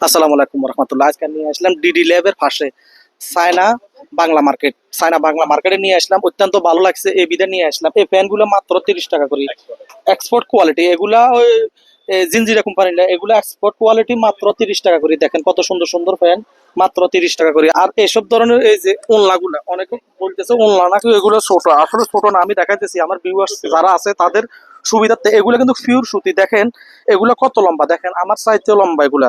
আসসালামু আলাইকুম রহমতুল্লাহ আজকে নিয়ে আসলাম ডিডি ল্যাবের পাশে সায়না বাংলা মার্কেট। সায়না বাংলা মার্কেটে নিয়ে আসলাম, অত্যন্ত ভালো লাগছে। এই বিদে নিয়ে আসলাম। এই ফ্যানগুলো মাত্র তিরিশ টাকা করে। এক্সপোর্ট কোয়ালিটি এগুলা ওই জিনজিরা কোম্পানি এগুলো এক্সপোর্ট কোয়ালিটি মাত্র তিরিশ টাকা করে। দেখেন কত সুন্দর সুন্দর ফ্যান, মাত্র তিরিশ টাকা করে। আর এসব ধরনের এই যে ওনলাগুলা অনেকে বলতেছে ওনলা নাকি এগুলো ছোট। আসলে ছোট না, আমি দেখাইতেছি। আমার ভিউয়ার্স যারা আছে, তাদের সুবিধার্থে এগুলো কিন্তু পিওর সুতি। দেখেন, এগুলো কত লম্বা? দেখেন, আমার চাইতে লম্বা এগুলা।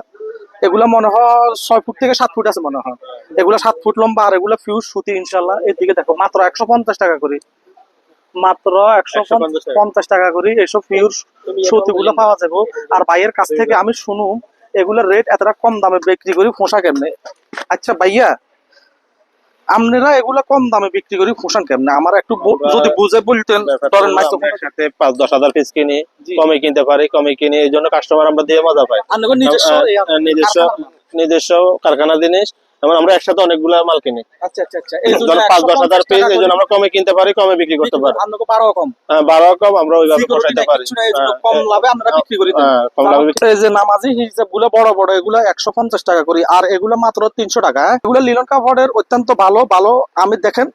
এগুলা মনে হয় ছয় ফুট থেকে সাত ফুট আছে মনে হয়। এগুলা সাত ফুট লম্বা আর এগুলা ফিউজ সুতি ইনশাল্লাহ এদিকে দেখো মাত্র একশো পঞ্চাশ টাকা করে। মাত্র একশো পঞ্চাশ টাকা। করে এইসব ফিউজ সুতি গুলো পাওয়া যাবে। আর ভাইয়ের কাছ থেকে আমি শুনু এগুলোর রেট এতটা কম দামে বিক্রি করি ফোঁসা কেমনে? আচ্ছা ভাইয়া আপনারা এগুলা কম দামে বিক্রি করি ফোঁসান কেমনে? আমার একটু যদি বুঝে বলতেন ধরেন সাথে পাঁচ দশ হাজার পিস কিনি কমে কিনতে পারি কমে কিনি এই জন্য কাস্টমার আমরা দিয়ে মজা পাই। নিজস্ব নিজস্ব কারখানা জিনিস যেমন আমরা একসাথে অনেকগুলা মাল কিনি। আচ্ছা আচ্ছা আচ্ছা। এই জন্য হাজার এই জন্য আমরা কমে কিনতে পারি কমে বিক্রি করতে পারি। কম। হ্যাঁ, কম আমরা ওইভাবে পোষাইতে পারি। হ্যাঁ, কম লাভে আমরা বিক্রি করি হ্যাঁ, কম লাভে এই যে নামাজি হিসাব বড় বড় এগুলো একশো পঞ্চাশ টাকা করি। আর এগুলো মাত্র তিনশো টাকা? এগুলো লিলন কাপড়ের অত্যন্ত ভালো ভালো আমি দেখেন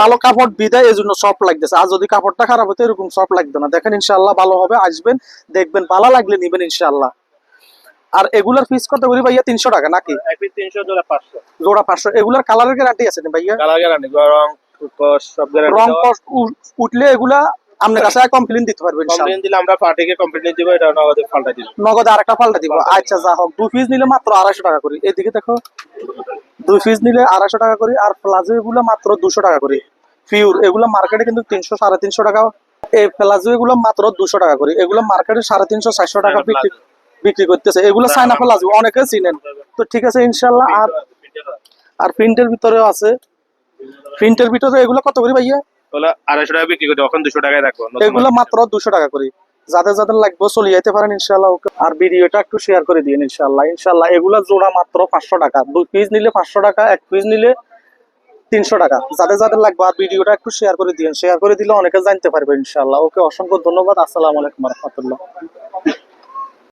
ভালো কাপড় বিদায় এই জন্য সফট লাগতেছে। আর যদি কাপড়টা খারাপ হতো এরকম সফট লাগতো না। দেখেন ইনশাল্লাহ ভালো হবে আসবেন দেখবেন ভালো লাগলে নিবেন ইনশাল্লাহ আর এগুলার ফিস কত করি ভাইয়া? তিনশো টাকা নাকি? এক পিস তিনশো জোড়া পাঁচশো। জোড়া পাঁচশো। এগুলার কালারের গ্যারান্টি আছে না ভাইয়া? কালার গ্যারান্টি রং সব গ্যারান্টি রং উঠলে এগুলা আপনার কাছে কমপ্লেন দিতে পারবেন কমপ্লেন দিলে আমরা পার্টিকে কমপ্লেন দিব এটা নগদে পাল্টা দিব। নগদে আরেকটা পাল্টা দিব। আচ্ছা যা হোক দুই পিস নিলে মাত্র আড়াইশো টাকা করি। এদিকে দেখো দুই পিস নিলে আড়াইশো টাকা করি আর প্লাজো এগুলো মাত্র দুশো টাকা করি। পিওর এগুলো মার্কেটে কিন্তু তিনশো সাড়ে তিনশো টাকা। এই প্লাজো এগুলো মাত্র দুশো টাকা করি। এগুলো মার্কেটে সাড়ে তিনশো চারশো টাকা বিক্রি বিক্রি করতেছে। এগুলো চাইনা প্লাজো অনেকে চিনেন। তো ঠিক আছে ইনশাল্লাহ আর আর প্রিন্টের ভিতরেও আছে। প্রিন্টের ভিতরে এগুলো কত করি ভাইয়া? আড়াইশো টাকা বিক্রি করি দুশো টাকায় রাখব নতুন এগুলো মাত্র দুশো টাকা করে। যাদের যাদের লাগবে চলে যেতে পারেন ইনশাল্লাহ আর ভিডিওটা একটু শেয়ার করে দিন ইনশাল্লাহ ইনশাল্লাহ এগুলা জোড়া মাত্র পাঁচশো টাকা। দুই পিস নিলে পাঁচশো টাকা এক পিস নিলে তিনশো টাকা। যাদের যাদের লাগবে আর ভিডিওটা একটু শেয়ার করে দিন শেয়ার করে দিলে অনেকে জানতে পারবে ইনশাল্লাহ ওকে অসংখ্য ধন্যবাদ। আসসালামু আলাইকুম রহমতুল্লাহ।